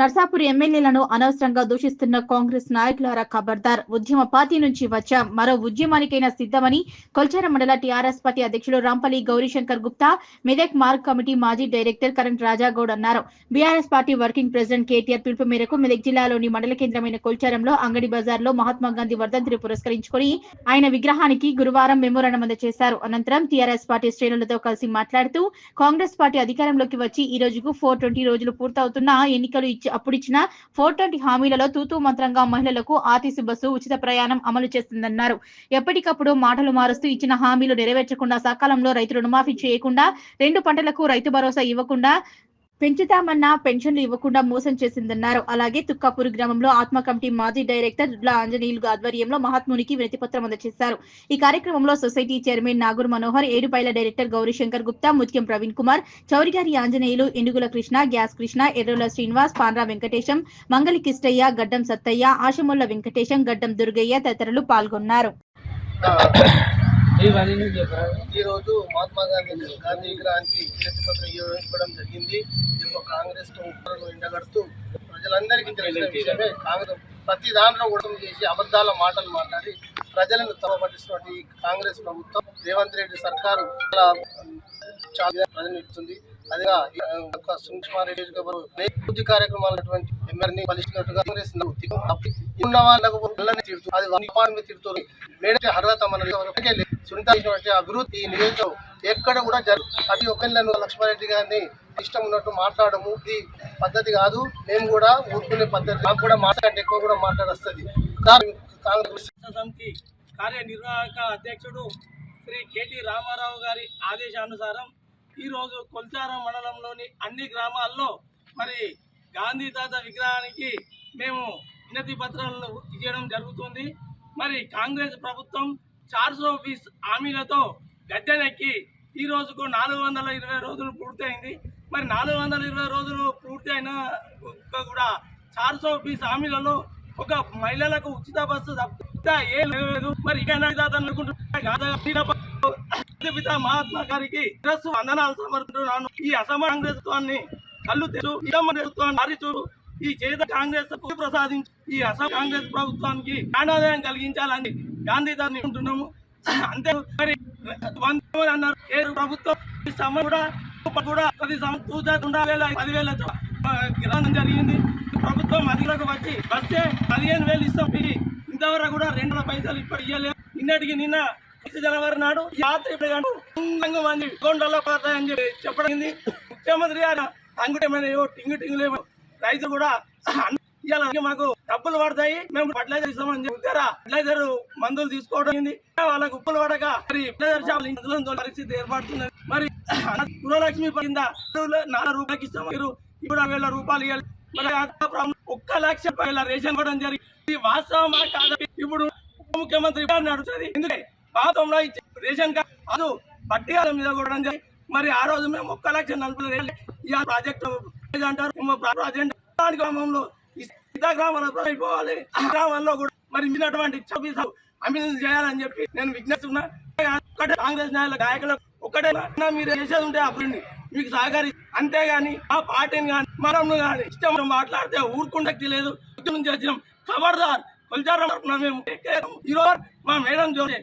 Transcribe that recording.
నర్సాపూర్ ఎమ్మెల్యేలను అనవసరంగా దూషిస్తున్న కాంగ్రెస్ నాయకులారా ఖబర్దార్. ఉద్యమ పార్టీ నుంచి వచ్చాం. మరో ఉద్యమానికైనా సిద్ధమని కొల్చార మండల టీఆర్ఎస్ పార్టీ అధ్యక్షులు రాంపల్లి గౌరీశంకర్ గుప్తా మెదక్ మార్క్ కమిటీ మాజీ డైరెక్టర్ కరణ్ రాజాగౌడ్ అన్నారు. BRS party working president KTR పిలుపు మేరకు మెదక్ జిల్లాలోని మండల కేంద్రమైన కొల్చారంలో అంగడి బజార్లో మహాత్మా గాంధీ వర్ధంతిని పురస్కరించుకొని ఆయన విగ్రహానికి గురువారం మెమోరాండం అందజేశారు. అనంతరం టీఆర్ఎస్ పార్టీ శ్రేణులతో కలిసి మాట్లాడుతూ కాంగ్రెస్ పార్టీ అధికారంలోకి వచ్చి ఈ రోజుకు ఫోర్ ట్వంటీ రోజులు పూర్తవుతున్న ఎన్నికలు ఇచ్చి అప్పుడిచ్చిన ఫోర్ ట్వంటీ హామీలలో తూతూ మంత్రంగా మహిళలకు ఆర్టీసీ బస్సు ఉచిత ప్రయాణం అమలు చేస్తుందన్నారు. ఎప్పటికప్పుడు మాటలు మారుస్తూ ఇచ్చిన హామీలు నెరవేర్చకుండా సకాలంలో రైతు రుణమాఫీ చేయకుండా రెండు పంటలకు రైతు భరోసా ఇవ్వకుండా పెంచుతామన్న పెన్షన్లు ఇవ్వకుండా మోసం చేసిందన్నారు. అలాగే తుక్కాపూర్ గ్రామంలో ఆత్మ కమిటీ మాజీ డైరెక్టర్ దుడ్ల ఆంజనేయులు ఆధ్వర్యంలో మహాత్మునికి వినతిపత్రం అందజేశారు. ఈ కార్యక్రమంలో society chairman Nagur Manohar Edupaila director Gaurishankar Gupta Mutyam Praveen Kumar Chaurigari Anjaneyulu Indugula Krishna gas Krishna Errola Srinivas Pandra Venkatesham Mangali Kistaiah Gaddam Sattaiah ఆశముల్ల Venkatesham గడ్డం దుర్గయ్య తదితరులు పాల్గొన్నారు. ఈరోజు మహాత్మా గాంధీ గాంధీ విగ్రహానికి వినతి పత్రం ఇవ్వడం జరిగింది. దీంట్లో కాంగ్రెస్ కుట్రను ఎండగడుతూ ప్రజలందరికీ తెలిసిన విషయమే కాంగ్రెస్. ప్రతి దాంట్లో కూడా చేసి అబద్ధాల మాటలు మాట్లాడి ప్రజలను తమపట్టిస్తున్నటువంటి ఈ కాంగ్రెస్ ప్రభుత్వం రేవంత్ రెడ్డి సర్కారు చాలా ప్రజలు ఇస్తుంది. అదిగా ఈ గారు అభివృద్ధి కార్యక్రమాలు ఎమ్మెల్యేని కలిసినట్టుగా కాంగ్రెస్ ఉన్న వాళ్ళకు పిల్లల్ని అది డిపార్ట్మెంట్ తిడుతుంది మేడైతే అర్హత మన సునీత అభివృద్ధి నియోజకవర్గం ఎక్కడ కూడా జరుగు ప్రతి ఒక్కరిని లక్ష్మారెడ్డి గారిని ఇష్టం ఉన్నట్టు మాట్లాడము. ఇది పద్ధతి కాదు. మేము కూడా ఊరుకునే పద్ధతి. నాకు కూడా మాట్లాడే ఎక్కువ కూడా మాట్లాడొస్తుంది. కాంగ్రెస్ సమితి కార్యనిర్వాహక అధ్యక్షుడు శ్రీ కేటీ రామారావు గారి ఆదేశానుసారం ఈరోజు కొల్చారం మండలంలోని అన్ని గ్రామాల్లో మరి గాంధీ తాత విగ్రహానికి మేము వినతి పత్రాలు ఇవ్వడం జరుగుతుంది. మరి కాంగ్రెస్ ప్రభుత్వం చార్సో ఆఫీస్ హామీలతో గద్దెనెక్కి ఈ రోజుకు నాలుగు వందల ఇరవై రోజులు పూర్తయింది. మరి నాలుగు వందల ఇరవై రోజులు పూర్తి అయిన కూడా చార్సో ఫీస్ హామీలలో ఒక మహిళలకు ఉచిత బస్సు తప్ప ఏం లేదు. మరి పిత మహాత్మా గారికి శిరస్సు వందనాలు సమర్పిస్తున్నాను. ఈ అసమ కాంగ్రెస్ కళ్ళు తెరు ఇదమ్మ ప్రభుత్వాన్ని ఈ చేత కాంగ్రెస్ ప్రసాదించి ఈ అసమ కాంగ్రెస్ ప్రభుత్వానికి జ్ఞానోదయం కలిగించాలని గాంధీ దాన్ని ఉంటున్నాము అంతే. మరి అన్నారు. ఏ ప్రభుత్వం ఈ కూడా కూడా పది సంవత్సరం వేల పదివేల గ్రహణం జరిగింది. ప్రభుత్వం అధికారులకు వచ్చి వస్తే పదిహేను వేలు ఇస్తాం. ఇది ఇంతవరకు కూడా రెండు వందల పైసలు ఇప్పుడు ఇవ్వలేదు నిన్నటికి నిన్న జనవరి నాడు రాత్రి మంది అకౌంట్లలో పడతాయని చెప్పి చెప్పడం ముఖ్యమంత్రి గారు అంగుటమైన టింగు టింగులేమో రైతులు కూడా ఇవాళ మాకు డబ్బులు పడతాయి. మేము ఫర్టిలైజర్ ఇస్తామని చెప్పి ఫర్టిలైజర్ మందులు తీసుకోవడం అయింది. వాళ్ళకు ఉప్పులు పడక మరి ఫర్టిలైజర్ షాపులు పరిస్థితి ఏర్పడుతున్నది మరి గృహలక్ష్మి కింద నాలుగు రూపాయలకి ఇస్తాం మీరు ఇప్పుడు వేల రూపాయలు ఇవ్వాలి మరి ప్రాబ్లం ఒక్క లక్ష రూపాయల రేషన్ ఇవ్వడం జరిగింది. ఇది వాస్తవమా కాదు. ఇప్పుడు ఉప ముఖ్యమంత్రి నడుస్తుంది. ఎందుకంటే పాతంలో రేషన్ కార్డు అది మీద కూడా జరిగింది. మరి ఆ రోజు మేము ఒక్క లక్ష నలభై ఈ ప్రాజెక్టు. అంటారు ప్రాజెక్ట్. గ్రామంలో మిగతా సీతా గ్రామంలో అయిపోవాలి. ఆ గ్రామాల్లో కూడా మరి మిగిలినటువంటి చౌబీస్ అభివృద్ధి చేయాలని చెప్పి నేను విజ్ఞప్తున్నా ఒక్కటే కాంగ్రెస్ నాయకుల గాయకులు ఒక్కటే మీరు చేసేది ఉంటే అప్పుడు మీకు సహకరి అంతేగాని ఆ పార్టీని కానీ మనం కానీ ఇష్టం మాట్లాడితే ఊరుకుంటకి లేదు. నుంచి వచ్చినాం. ఖబర్దార్ కొల్చారం మేము. ఈరోజు మా మేడం జోడే